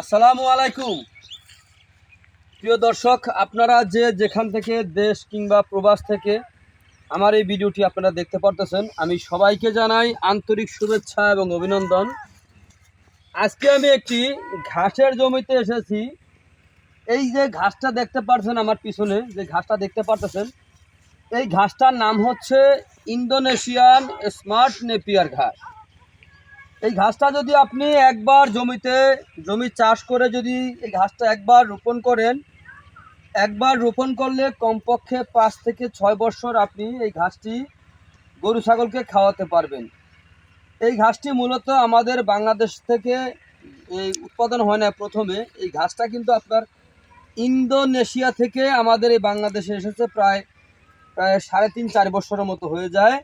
আসসালামু আলাইকুম। প্রিয় দর্শক, আপনারা যে যেখান থেকে দেশ কিংবা প্রবাস থেকে আমার এই ভিডিওটি আপনারা দেখতে পারতেছেন, আমি সবাইকে জানাই আন্তরিক শুভেচ্ছা এবং অভিনন্দন। আজকে আমি একটি ঘাসের জমিতে এসেছি। এই যে ঘাসটা দেখতে পারছেন আমার পিছনে, যে ঘাসটা দেখতে পারতেছেন, এই ঘাসটার নাম হচ্ছে ইন্দোনেশিয়ান স্মার্ট নেপিয়ার ঘাস। এই ঘাসটা যদি আপনি একবার জমিতে, জমি চাষ করে যদি এই ঘাসটা একবার রোপণ করেন, একবার রোপণ করলে কমপক্ষে পাঁচ থেকে ছয় বছর আপনি এই ঘাসটি গরু ছাগলকে খাওয়াতে পারবেন। এই ঘাসটি মূলত আমাদের বাংলাদেশ থেকে এই উৎপাদন হয় না প্রথমে। এই ঘাসটা কিন্তু আপনার ইন্দোনেশিয়া থেকে আমাদের এই বাংলাদেশে এসেছে প্রায় প্রায় সাড়ে তিন চার বছরের মতো হয়ে যায়।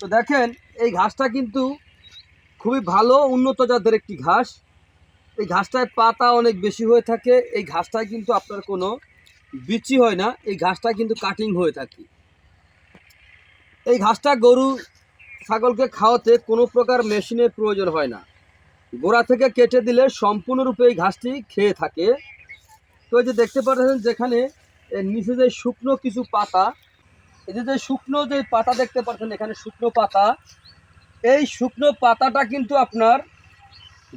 তো দেখেন, এই ঘাসটা কিন্তু খুবই ভালো, উন্নত জাতের একটি ঘাস। এই ঘাসটায় পাতা অনেক বেশি হয়ে থাকে। এই ঘাসটায় কিন্তু আপনার কোনো বিচি হয় না। এই ঘাসটা কিন্তু কাটিং হয়ে থাকে। এই ঘাসটা গরু, ছাগলকে খাওয়াতে কোনো প্রকার মেশিনের প্রয়োজন হয় না। গোড়া থেকে কেটে দিলে সম্পূর্ণরূপে এই ঘাসটি খেয়ে থাকে। তো এই যে দেখতে পাচ্ছেন যেখানে নিচে যে শুকনো কিছু পাতা, এই যে শুকনো যে পাতা দেখতে পাচ্ছেন, এখানে শুকনো পাতা এই শুকনো পাতাটা কিন্তু আপনার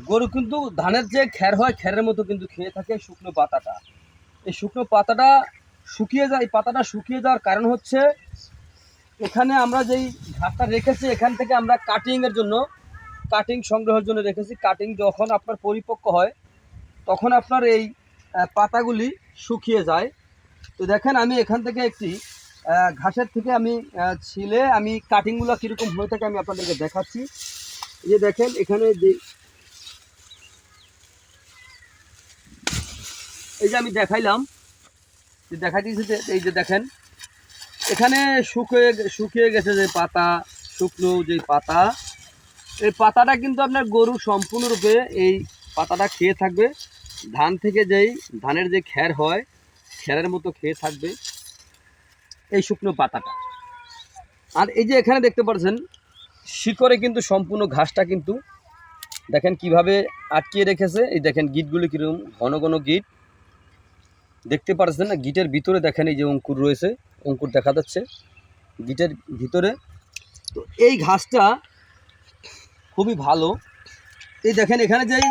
গরু কিন্তু ধানের যে খ্যার হয় খ্যারের মতো কিন্তু খেয়ে থাকে শুকনো পাতাটা। এই শুকনো পাতাটা শুকিয়ে যায় পাতাটা শুকিয়ে যাওয়ার কারণ হচ্ছে এখানে আমরা যেই ঘাসটা রেখেছি, এখান থেকে আমরা কাটিংয়ের জন্য কাটিং সংগ্রহের জন্য রেখেছি। কাটিং যখন আপনার পরিপক্ক হয়, তখন আপনার এই পাতাগুলি শুকিয়ে যায়। তো দেখেন, আমি এখান থেকে একটি ঘাসের থেকে আমি ছিলে আমি কাটিংগুলো কীরকম হয়ে থাকে আমি আপনাদেরকে দেখাচ্ছি। যে দেখেন, এখানে যে এই যে আমি দেখাইলাম, যে দেখা দিয়েছে যে, এই যে দেখেন, এখানে শুকিয়ে শুকিয়ে গেছে যে পাতা, শুকনো যে পাতা, এই পাতাটা কিন্তু আপনার গরু সম্পূর্ণরূপে এই পাতাটা খেয়ে থাকবে। ধান থেকে যেই, ধানের যে খ্যার হয় খ্যারের মতো খেয়ে থাকবে। এই শুকনো পাতাটা। আর এই যে এখানে দেখতে পাচ্ছেন শিকড়ে কিন্তু সম্পূর্ণ ঘাসটা কিন্তু দেখেন কীভাবে আটকিয়ে রেখেছে। এই দেখেন গিটগুলি কীরকম, ঘন ঘন গিট। দেখতে পাচ্ছেন না, গিটের ভিতরে দেখেন এই যে অঙ্কুর রয়েছে, অঙ্কুর দেখা যাচ্ছে গিটের ভিতরে। তো এই ঘাসটা খুবই ভালো। এই দেখেন এখানে যেই